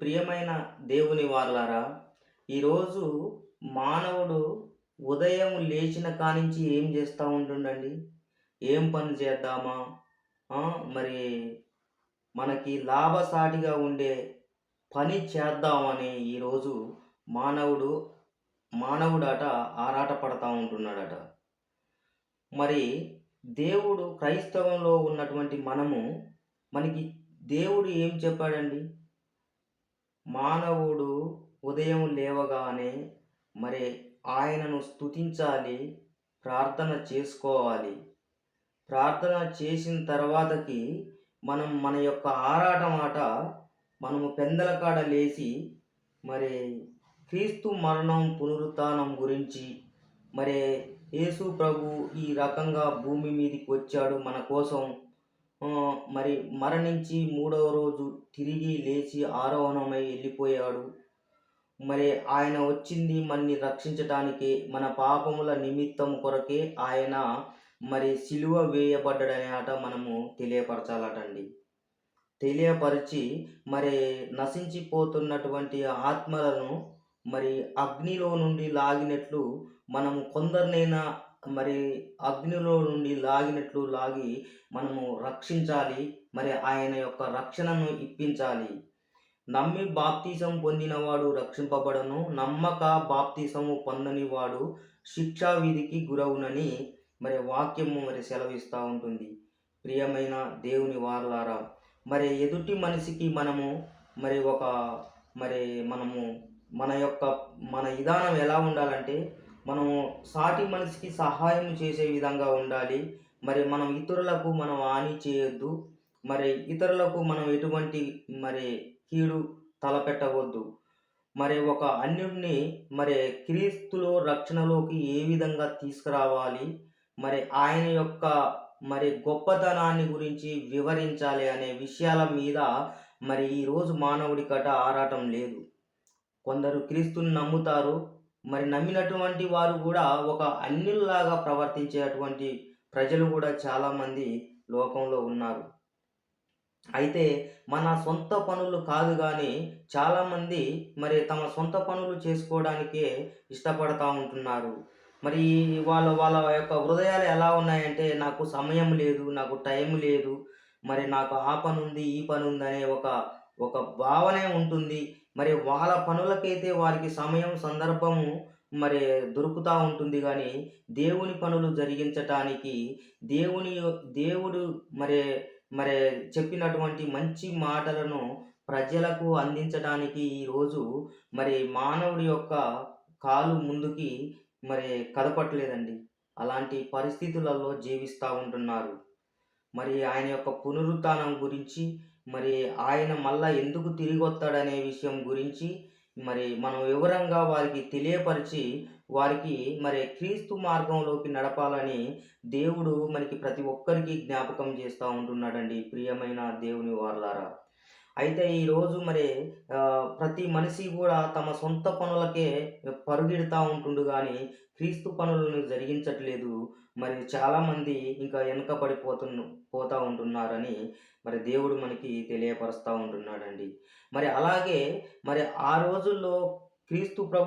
ప్రియమైన దేవుని వారులారా ఈరోజు మానవుడు ఉదయం లేచిన కానించి ఏం చేస్తూ ఉంటుండండి? ఏం పని చేద్దామా? మరి మనకి లాభసాటిగా ఉండే పని చేద్దామని ఈరోజు మానవుడు మానవుడట ఆరాట పడతా ఉంటున్నాడట. మరి దేవుడు క్రైస్తవంలో ఉన్నటువంటి మనము మనకి దేవుడు ఏం చెప్పాడండి? మానవుడు ఉదయం లేవగానే మరి ఆయనను స్తుతించాలి ప్రార్థన చేసుకోవాలి. ప్రార్థన చేసిన తర్వాతకి మనం మన యొక్క ఆరాటమాట మనము పెందల కాడ లేచి మరి క్రీస్తు మరణం పునరుత్నం గురించి మరి యేసు ప్రభు ఈ రకంగా భూమి మీదకి వచ్చాడు మన కోసం మరి మరణించి మూడవ రోజు తిరిగి లేచి ఆరోహణమై వెళ్ళిపోయాడు. మరి ఆయన వచ్చింది మనని రక్షించటానికి మన పాపముల నిమిత్తం కొరకే ఆయన మరి సిలువ వేయబడ్డాడనే ఆట మనము తెలియపరచాలటండి. తెలియపరిచి మరి నశించిపోతున్నటువంటి ఆత్మలను మరి అగ్నిలో నుండి లాగినట్లు మనము కొందరినైనా మరి అగ్నిలో నుండి లాగినట్లు లాగి మనము రక్షించాలి. మరి ఆయన యొక్క రక్షణను ఇప్పించాలి. నమ్మి బాప్తీసం పొందినవాడు రక్షింపబడను. నమ్మక బాప్తీసము పొందని వాడు శిక్షా విధికి గురవునని మరి వాక్యము మరి సెలవిస్తూ ఉంటుంది. ప్రియమైన దేవుని వారలారా మరి ఎదుటి మనిషికి మనము మరి ఒక మరి మనము మన యొక్క మన విధానం ఎలా ఉండాలంటే మనము సాటి మనిషికి సహాయం చేసే విధంగా ఉండాలి. మరి మనం ఇతరులకు మనం హాని చేయొద్దు. మరి ఇతరులకు మనం ఎటువంటి మరి కీడు తలపెట్టవద్దు. మరి ఒక అన్యుడిని మరి క్రీస్తులో రక్షణలోకి ఏ విధంగా తీసుకురావాలి? మరి ఆయన యొక్క మరి గొప్పతనాన్ని గురించి వివరించాలి అనే విషయాల మీద మరి ఈరోజు మానవుడి కట ఆరాటం లేదు. కొందరు క్రీస్తుని నమ్ముతారు మరి నమ్మినటువంటి వారు కూడా ఒక అన్నిల్లాగా ప్రవర్తించేటువంటి ప్రజలు కూడా చాలామంది లోకంలో ఉన్నారు. అయితే మన సొంత పనులు కాదు కానీ చాలామంది మరి తమ సొంత పనులు చేసుకోవడానికే ఇష్టపడతా ఉంటున్నారు. మరి వాళ్ళ వాళ్ళ యొక్క హృదయాలు ఎలా ఉన్నాయంటే నాకు సమయం లేదు నాకు టైం లేదు మరి నాకు ఆ పని ఉంది ఈ పని ఉంది అనే ఒక ఒక భావనే ఉంటుంది. మరి వాళ్ళ పనులకైతే వారికి సమయం సందర్భము మరి దొరుకుతూ ఉంటుంది. కానీ దేవుని పనులు జరిగించటానికి దేవుని దేవుడు మరి మరి చెప్పినటువంటి మంచి మాటలను ప్రజలకు అందించడానికి ఈరోజు మరి మానవుడి యొక్క కాలు ముందుకి మరి కదపట్లేదండి. అలాంటి పరిస్థితులలో జీవిస్తూ ఉంటున్నారు. మరి ఆయన యొక్క పునరుత్నం గురించి మరి ఆయన మళ్ళా ఎందుకు తిరిగి వస్తాడనే విషయం గురించి మరి మనం వివరంగా వారికి తెలియపరిచి వారికి మరి క్రీస్తు మార్గంలోకి నడపాలని దేవుడు మనకి ప్రతి ఒక్కరికి జ్ఞాపకం చేస్తూ ఉంటున్నాడండి. ప్రియమైన దేవుని వార్లారా అయితే ఈరోజు మరి ప్రతి మనిషి కూడా తమ సొంత పనులకే పరుగెడుతూ ఉంటుండు కానీ క్రీస్తు పనులను జరిగించట్లేదు. మరి చాలామంది ఇంకా వెనకబడిపోతున్న పోతూ ఉంటున్నారని మరి దేవుడు మనకి తెలియపరుస్తూ ఉంటున్నాడండి. మరి అలాగే మరి ఆ రోజుల్లో క్రీస్తు ప్రభు